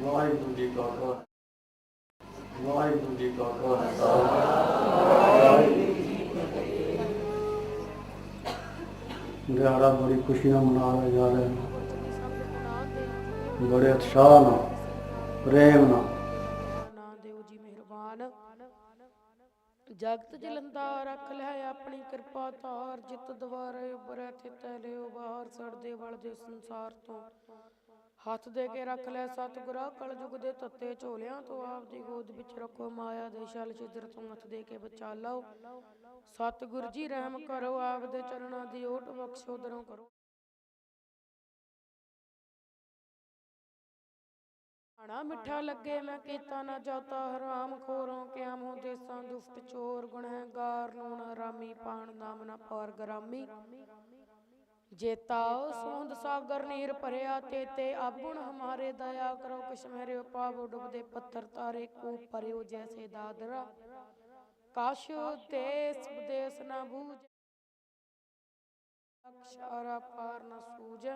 ਵਾਹਿਗੁਰੂ ਜੀ ਕਾ ਖਾਲਸਾ। ਵਾਹਿਗੁਰੂ ਜੀ ਕਾ ਖਾਲਸਾ। ਦਿਹਾੜਾ ਬੜੀ ਖੁਸ਼ੀ ਨਾਲ ਮਨਾਇਆ ਜਾ ਰਿਹਾ। ਹੈ ਬੜੇ ਉਤਸ਼ਾਹ ਨਾਲ, ਪ੍ਰੇਮ ਨਾਲ। ਨਾ ਜੀ ਮਿਹਰਬਾਨ ਜਗਤ ਜਲੰਦਾ ਰੱਖ ਲੈ ਆਪਣੀ ਕਿਰਪਾ ਧਾਰ, ਜਿਤ ਦੁਆਰੇ ਉਬਰੈ ਥਿਤੈ ਲਿਓ ਬਾਹਰ ਸੜਦੇ ਵਲਦੇ ਸੰਸਾਰ ਤੋਂ। ਹੱਥ ਦੇ ਕੇ ਰੱਖ ਲੈ ਸਤਿਗੁਰਾ ਕਲਯੁਗ ਦੇ ਤੱਤੇ ਝੋਲਿਆਂ ਤੋਂ ਆਪ ਦੀ ਗੋਦ ਵਿੱਚ ਰੱਖੋ ਮਾਇਆ ਦੇ ਛਲ ਛਿਦਰ ਤੋਂ ਹੱਥ ਦੇ ਕੇ ਬਚਾ ਲਓ ਸਤਿਗੁਰ ਜੀ ਰਹਿਮ ਕਰੋ ਆਪ ਦੇ ਚਰਨਾਂ ਦੀ ਓਟ ਬਖਸ਼ੋ ਦਰੋਂ ਕਰੋ। ਖਾਣਾ ਮਿੱਠਾ ਲੱਗੇ ਮੈਂ ਕੀਤਾ ਨਾ ਜਾਤਾ ਹਰਾਮ ਖੋਰੋਂ ਕਿਆ ਮੂੰ ਦੇਸਾਂ ਦੁਫਤ ਚੋਰ ਗੁਨਹਗਾਰ ਨੂਣ ਹਰਾਮੀ ਪਾਣ ਨਾਮ ਨਾ ਪਾਰ ਗਰਾਮੀ। ਜੇਤਾ ਸੋਂਦ ਸਾਗਰ ਨੀਰ ਭਰਿਆ ਤੇ ਤੇ ਆਬੁਣ ਹਮਾਰੇ ਦਇਆ ਕਰੋ ਕਿਛ ਮੇਰੇ ਪਾਵ ਡੁੱਬਦੇ ਪੱਥਰ ਤਾਰੇ ਕੂ ਭਰਿਓ ਜੈਸੇ ਦਾਦਰਾ। ਕਾਸ਼ ਦੇਸ ਵਿਦੇਸ ਨਾ ਬੂਝ ਅਕਸ਼ਾਰਾ ਪਾਰ ਨਾ ਸੂਝ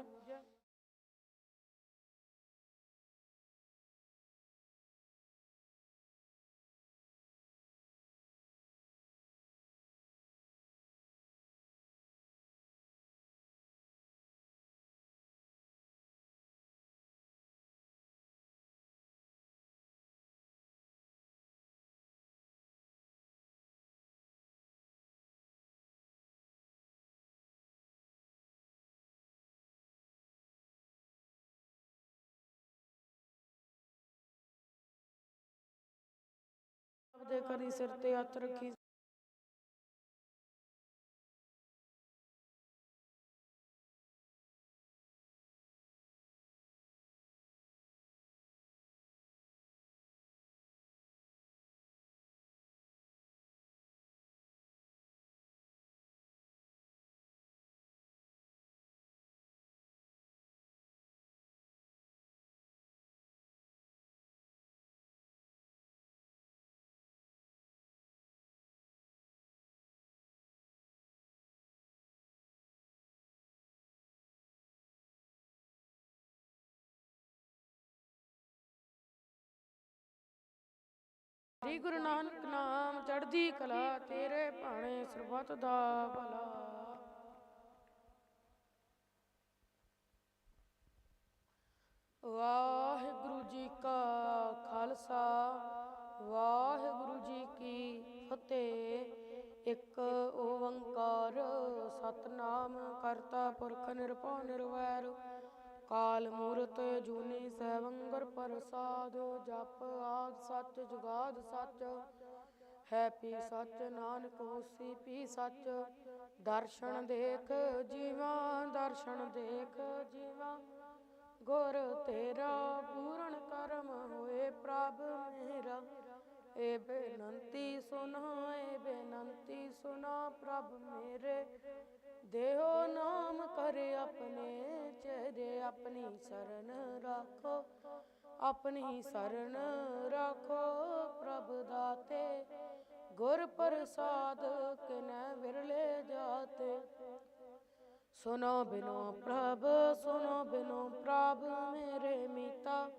ਆਪਦੇ ਕਰੀ ਸਿਰ ਤੇ ਹੱਥ ਰੱਖੀ ਸ੍ਰੀ ਗੁਰੂ ਨਾਨਕ ਨਾਮ ਚੜ੍ਹਦੀ ਕਲਾ ਤੇਰੇ ਭਾਣੇ ਸਰਬਤ ਦਾ ਭਲਾ। ਵਾਹਿਗੁਰੂ ਜੀ ਕਾ ਖਾਲਸਾ, ਵਾਹਿਗੁਰੂ ਜੀ ਕੀ ਫਤਿਹ। ਇੱਕ ਓੰਕਾਰ ਸਤਨਾਮ ਕਰਤਾ ਪੁਰਖ ਨਿਰਭਉ ਨਿਰਵੈਰ। ਕਾਲ ਮੂਰਤ ਜੂਨੀ ਸੈਵੰਗਰ ਪ੍ਰਸਾਦ, ਜਪ ਆਦ ਸੱਚ, ਜੁਗਾਦ ਸੱਚ। ਹੈ ਪੀ ਸੱਚ, ਨਾਨਕ ਹੋਸੀ ਪੀ ਸੱਚ। ਦਰਸ਼ਨ ਦੇਖ ਜੀਵਾ, ਦਰਸ਼ਨ ਦੇਖ ਜੀਵਾ। ਗੁਰ ਤੇਰਾ ਏ ਬੇਨੰਤੀ ਸੁਨਾ ਏ ਬੇਨੰਤੀ ਸੁਨਾ ਪ੍ਰਭ ਮੇਰੇ। ਦੇਹੋ ਨਾਮ ਕਰੇ ਆਪਣੇ ਚਿਹਰੇ, ਆਪਣੀ ਸਰਨ ਰੱਖੋ। ਆਪਣੀ ਸਰਨ ਰੱਖੋ ਪ੍ਰਭ ਦਾਤੇ। ਗੁਰ ਪ੍ਰਸਾਦ ਕਿਨੈ ਵਿਰਲੇ ਜਾਤੇ। ਸੁਨੋ ਬਿਨੋ ਪ੍ਰਭ ਸੁਨੋ ਬਿਨੋ ਪ੍ਰਭ ਮੇਰੇ ਮੀਤਾ।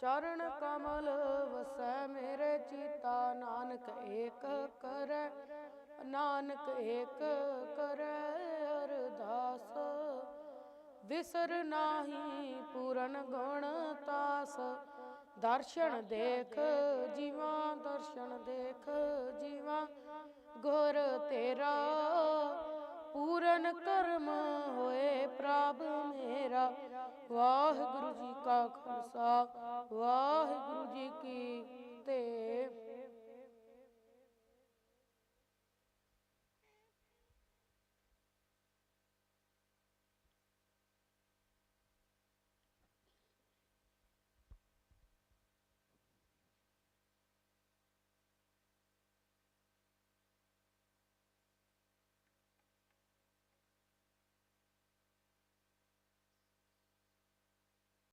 ਚਰਨ ਕਮਲ ਵਸੈ ਮੇਰੇ ਚੀਤਾ, ਨਾਨਕ ਏਕ ਕਰੈ, ਨਾਨਕ ਏਕ ਕਰੈ ਅਰਦਾਸ। ਵਿਸਰ ਨਾਹੀ ਪੂਰਨ ਗੁਣ ਤਾਸ, ਦਰਸ਼ਨ ਦੇਖ ਜੀਵਾ, ਦਰਸ਼ਨ ਦੇਖ ਜੀਵਾ। ਗੁਰ ਤੇਰਾ, ਪੂਰਨ ਕਰਮ ਹੋਏ ਪ੍ਰਭ ਮੇਰਾ। ਵਾਹਿਗੁਰੂ ਜੀ ਕਾ ਖਾਲਸਾ ਵਾਹਿਗੁਰੂ ਜੀ ਕੀ ਤੇ